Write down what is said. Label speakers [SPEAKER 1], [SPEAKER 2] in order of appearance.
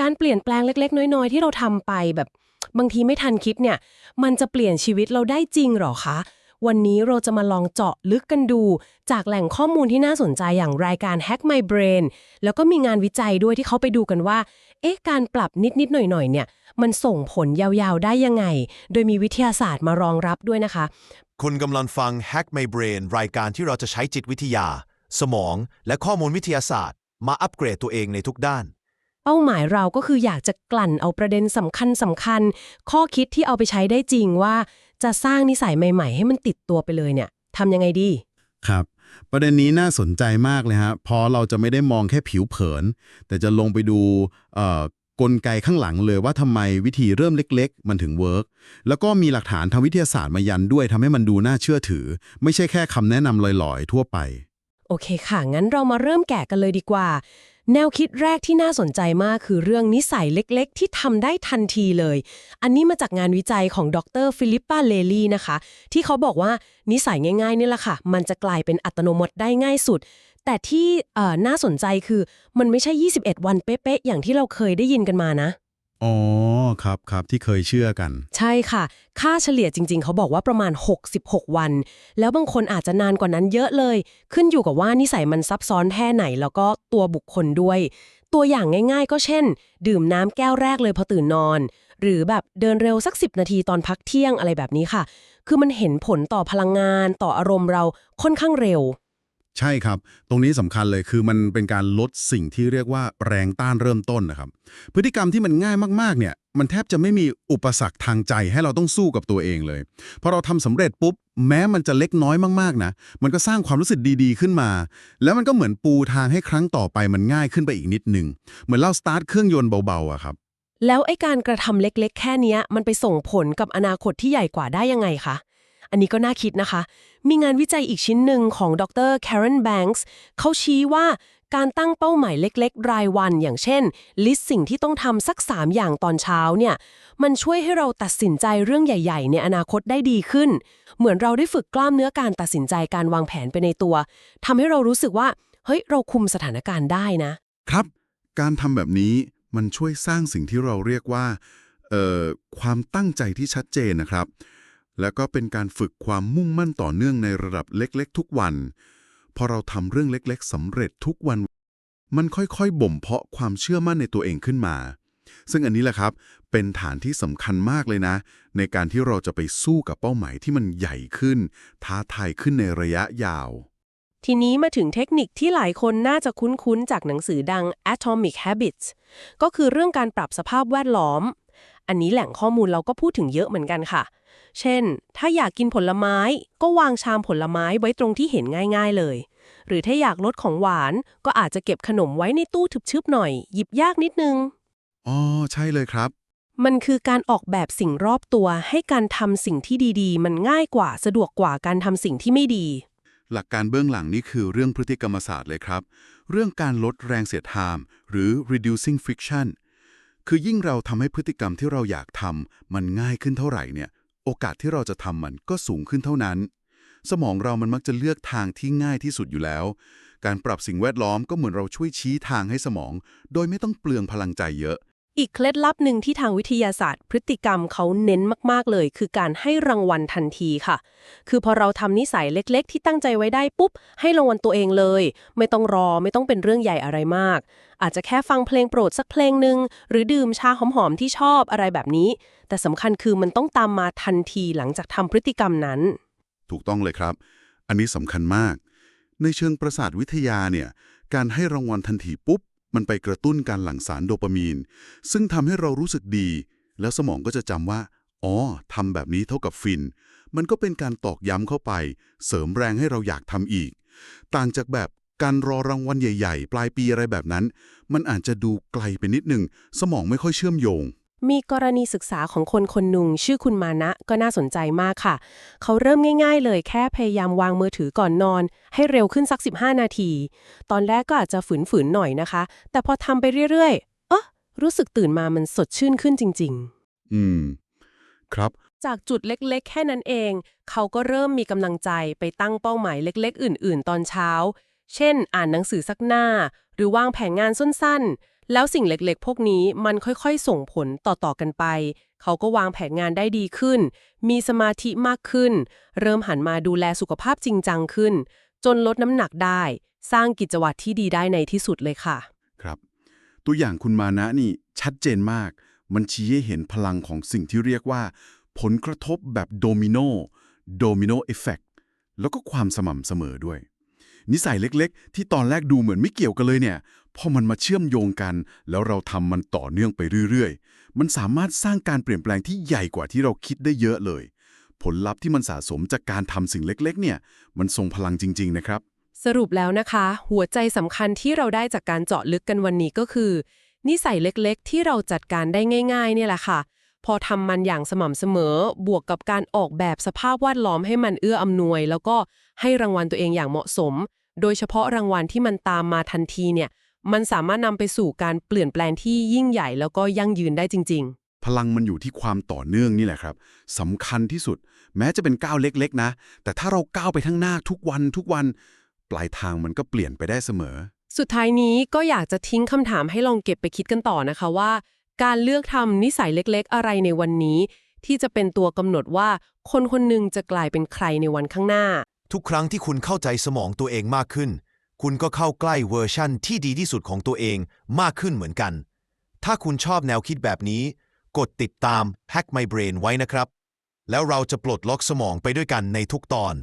[SPEAKER 1] การเปลี่ยนแปลงเล็ก ๆ น้อย ๆ ที่เราทำไปแบบบางทีไม่ทันคิดเนี่ย มันจะเปลี่ยนชีวิตเราได้จริงหรอคะ วันนี้เราจะมาลองเจาะลึกกันดู จากแหล่งข้อมูลที่น่าสนใจอย่างรายการ Hack My Brain แล้วก็มีงานวิจัยด้วยที่เขาไปดูกันว่า เอ๊ะ การปรับนิด ๆ หน่อย ๆ เนี่ย มันส่งผลยาวๆ ได้ยังไง โดยมีวิทยาศาสตร์มารองรับด้วยนะคะ
[SPEAKER 2] คุณกำลังฟัง Hack My Brain รายการที่เราจะใช้จิตวิทยา สมอง และข้อมูลวิทยาศาสตร์ มาอัปเกรดตัวเองในทุกด้าน
[SPEAKER 1] เป้าหมายเราก็คืออยากจะกลั่นเอาประเด็นสำคัญสำคัญ ข้อคิดที่เอาไปใช้ได้จริงว่า จะสร้างนิสัยใหม่ ๆ ให้มันติดตัวไปเลยเนี่ยทำยังไงดี
[SPEAKER 3] ครับ ประเด็นนี้น่าสนใจมากเลยฮะเพราะเราจะไม่ได้มองแค่ผิวเผิน แต่จะลงไปดูเอ่อกลไกข้างหลังเลยว่าทำไมวิธีเริ่มเล็ก ๆ มันถึงเวิร์กแล้วก็มีหลักฐานทางวิทยาศาสตร์มายันด้วยทำให้มันดูน่าเชื่อถือ ไม่ใช่แค่คำแนะนำลอยๆ ทั่วไป
[SPEAKER 1] โอเคค่ะ งั้นเรามาเริ่มแกะกันเลยดีกว่า แนวคิดแรกที่น่าสนใจมากคือเรื่องนิสัยเล็กๆ ที่ทำได้ทันทีเลย อันนี้มาจากงานวิจัยของดรฟิลิปปาเลลี่นะคะ ที่เขาบอกว่านิสัยง่ายๆนี่แหละค่ะ มันจะกลายเป็นอัตโนมัติได้ง่ายสุด แต่ที่น่าสนใจคือมันไม่ใช่ 21 วันเป๊ะๆอย่างที่เราเคยได้ยินกันมานะ
[SPEAKER 3] อ๋อ ครับครับที่เคยเชื่อกัน
[SPEAKER 1] ใช่ค่ะ ค่าเฉลี่ยจริง ๆ เขาบอกว่าประมาณ 66 วัน แล้วบางคนอาจจะนานกว่านั้นเยอะเลย ขึ้นอยู่กับว่านิสัยมันซับซ้อนแค่ไหน แล้วก็ตัวบุคคลด้วย ตัวอย่างง่าย ๆ ก็เช่น ดื่มน้ำแก้วแรกเลยพอตื่นนอน หรือแบบเดินเร็วสัก 10 นาทีตอนพักเที่ยงอะไรแบบนี้ค่ะ คือมันเห็นผลต่อพลังงานต่ออารมณ์เราค่อนข้างเร็ว
[SPEAKER 3] ใช่ครับ ตรงนี้สำคัญเลยคือมันเป็นการลดสิ่งที่เรียกว่าแรงต้านเริ่มต้นนะครับ พฤติกรรมที่มันง่ายมากๆ เนี่ย มันแทบจะไม่มีอุปสรรคทางใจให้เราต้องสู้กับตัวเองเลย พอเราทำสำเร็จปุ๊บ แม้มันจะเล็กน้อยมากๆ นะ มันก็สร้างความรู้สึกดีๆ ขึ้นมา แล้วมันก็เหมือนปูทางให้ครั้งต่อไปมันง่ายขึ้นไปอีกนิดหนึ่งเหมือนเราสตาร์ทเครื่องยนต์เบาๆอะครับ
[SPEAKER 1] แล้วไอ้การกระทำเล็กๆ แค่เนี้ยมันไปส่งผลกับอนาคตที่ใหญ่กว่าได้ยังไงคะ อันนี้ก็น่าคิดนะคะ มีงานวิจัยอีกชิ้นหนึ่งของดร Karen Banks เขาชี้ว่าการตั้งเป้าหมายเล็กๆ รายวัน อย่างเช่น ลิสต์สิ่งที่ต้องทำสัก 3 อย่างตอนเช้าเนี่ย มันช่วยให้เราตัดสินใจเรื่องใหญ่ ๆ ในอนาคตได้ดีขึ้น เหมือนเราได้ฝึกกล้ามเนื้อการตัดสินใจการวางแผนไปในตัวทำให้เรารู้สึกว่า เฮ้ย เราคุมสถานการณ์ได้นะ
[SPEAKER 4] ครับ การทำแบบนี้มันช่วยสร้างสิ่งที่เราเรียกว่า เอ่อ ความตั้งใจที่ชัดเจนนะครับ แล้วก็เป็นการฝึกความมุ่งมั่นต่อเนื่องในระดับเล็กๆ ทุกวัน พอเราทำเรื่องเล็กๆสำเร็จทุกวัน มันค่อยๆ บ่มเพาะความเชื่อมั่นในตัวเองขึ้นมา ซึ่งอันนี้แหละครับ เป็นฐานที่สำคัญมากเลยนะ ในการที่เราจะไปสู้กับเป้าหมายที่มันใหญ่ขึ้น ท้าทายขึ้นในระยะยาว
[SPEAKER 1] ทีนี้มาถึงเทคนิคที่หลายคนน่าจะคุ้นๆ จากหนังสือดัง Atomic Habits ก็คือเรื่องการปรับสภาพแวดล้อม อันนี้แหล่งข้อมูลเราก็พูดถึงเยอะเหมือนกันค่ะ เช่น ถ้าอยากกินผลไม้ก็วางชามผลไม้ไว้ตรงที่เห็นง่าย ๆเลย หรือถ้าอยากลดของหวานก็อาจจะเก็บขนมไว้ในตู้ทึบๆหน่อย หยิบยากนิดนึง
[SPEAKER 4] อ๋อ ใช่เลยครับ
[SPEAKER 1] มันคือการออกแบบสิ่งรอบตัวให้การทำสิ่งที่ดีๆ มันง่ายกว่าสะดวกกว่าการทำสิ่งที่ไม่ดี
[SPEAKER 4] หลักการเบื้องหลังนี่คือเรื่องพฤติกรรมศาสตร์เลยครับ เรื่องการลดแรงเสียดทานหรือ reducing friction คือยิ่งเราทำให้พฤติกรรมที่เราอยากทำมันง่ายขึ้นเท่าไหร่เนี่ย โอกาสที่เราจะทำมันก็สูงขึ้นเท่านั้น สมองเรามันมักจะเลือกทางที่ง่ายที่สุดอยู่แล้ว การปรับสิ่งแวดล้อมก็เหมือนเราช่วยชี้ทางให้สมอง โดยไม่ต้องเปลืองพลังใจเยอะ
[SPEAKER 1] อีกเคล็ดลับหนึ่งที่ทางวิทยาศาสตร์ พฤติกรรมเขาเน้นมาก ๆ เลย คือการให้รางวัลทันทีค่ะ คือพอเราทำนิสัยเล็ก ๆ ที่ตั้งใจไว้ได้ปุ๊บ ให้รางวัลตัวเองเลย ไม่ต้องรอไม่ต้องเป็นเรื่องใหญ่อะไรมาก อาจจะแค่ฟังเพลงโปรดสักเพลงหนึ่งหรือดื่มชาหอม ๆ ที่ชอบอะไรแบบนี้ แต่สำคัญคือมันต้องตามมาทันทีหลังจากทำพฤติกรรมนั้น
[SPEAKER 4] ถูกต้องเลยครับ อันนี้สำคัญมาก ในเชิงประสาทวิทยาเนี่ยการให้รางวัลทันทีปุ๊บ มันไปกระตุ้นการหลั่งสารโดปามีน ซึ่งทำให้เรารู้สึกดี แล้วสมองก็จะจำว่า อ๋อทำแบบนี้เท่ากับฟิน มันก็เป็นการตอกย้ำเข้าไป เสริมแรงให้เราอยากทำอีก ต่างจากแบบการรอรางวัลใหญ่ ๆ ปลายปีอะไรแบบนั้น มันอาจจะดูไกลไปนิดหนึ่ง สมองไม่ค่อยเชื่อมโยง
[SPEAKER 1] มีกรณีศึกษาของคนคนหนึ่งชื่อคุณมานะก็น่าสนใจมากค่ะ เขาเริ่มง่าย ๆ เลยแค่พยายามวางมือถือก่อนนอน ให้เร็วขึ้นสัก 15 นาที ตอนแรกก็อาจจะฝืนๆหน่อยนะคะ แต่พอทำไปเรื่อยๆเอ๊ะรู้สึกตื่นมามันสดชื่นขึ้นจริง
[SPEAKER 4] อืม ครับ
[SPEAKER 1] ๆจากจุดเล็กๆ แค่นั้นเอง เขาก็เริ่มมีกำลังใจไปตั้งเป้าหมายเล็ก ๆ อื่น ๆ ตอนเช้า เช่น อ่านหนังสือสักหน้า หรือวางแผนงานสั้น แล้วสิ่งเล็กๆ พวกนี้มันค่อยๆ ส่งผลต่อๆกันไป เขาก็วางแผนงานได้ดีขึ้น มีสมาธิมากขึ้น เริ่มหันมาดูแลสุขภาพจริงจังขึ้น จนลดน้ำหนักได้ สร้างกิจวัตรที่ดีได้ในที่สุดเลยค่ะ
[SPEAKER 4] ครับ ตัวอย่างคุณมานะนี่ชัดเจนมาก มันชี้ให้เห็นพลังของสิ่งที่เรียกว่า ผลกระทบแบบโดมิโนโดมิโนเอฟเฟกแล้วก็ความสม่ำเสมอด้วย นิสัยเล็กๆ ที่ตอนแรกดูเหมือนไม่เกี่ยวกันเลยเนี่ย พอมันมาเชื่อมโยงกัน แล้วเราทำมันต่อเนื่องไปเรื่อยๆ มันสามารถสร้างการเปลี่ยนแปลงที่ใหญ่กว่าที่เราคิดได้เยอะเลย ผลลัพธ์ที่มันสะสมจากการทำสิ่งเล็กๆ เนี่ย มันทรงพลังจริง ๆ นะครับ
[SPEAKER 1] สรุปแล้วนะคะ หัวใจสำคัญที่เราได้จากการเจาะลึกกันวันนี้ก็คือ นิสัยเล็กๆ ที่เราจัดการได้ง่าย ๆ เนี่ยแหละค่ะ พอทำมันอย่างสม่ำเสมอ บวกกับการออกแบบสภาพแวดล้อมให้มันเอื้ออำนวย แล้วก็ให้รางวัลตัวเองอย่างเหมาะสม โดยเฉพาะรางวัลที่มันตามมาทันทีเนี่ย มันสามารถนำไปสู่การเปลี่ยนแปลงที่ยิ่งใหญ่แล้วก็ยั่งยืนได้จริง
[SPEAKER 4] พลังมันอยู่ที่ความต่อเนื่องนี่แหละครับสำคัญที่สุด แม้จะเป็นก้าวเล็ก ๆ นะ แต่ถ้าเราก้าวไปข้างหน้าทุกวันทุกวัน ปลายทางมันก็เปลี่ยนไปได้เสมอ
[SPEAKER 1] ๆสุดท้ายนี้ก็อยากจะทิ้งคำถามให้ลองเก็บไปคิดกันต่อนะคะว่า การเลือกทำนิสัยเล็กๆ อะไรในวันนี้ ที่จะเป็นตัวกำหนดว่าคนคนหนึ่งจะกลายเป็นใครในวันข้างหน้า
[SPEAKER 2] ทุกครั้งที่คุณเข้าใจสมองตัวเองมากขึ้น คุณก็เข้าใกล้เวอร์ชั่นที่ดีที่สุดของตัวเองมากขึ้นเหมือนกัน ถ้าคุณชอบแนวคิดแบบนี้ กดติดตาม Hack My Brain ไว้นะครับ แล้วเราจะปลดล็อกสมองไปด้วยกันในทุกตอน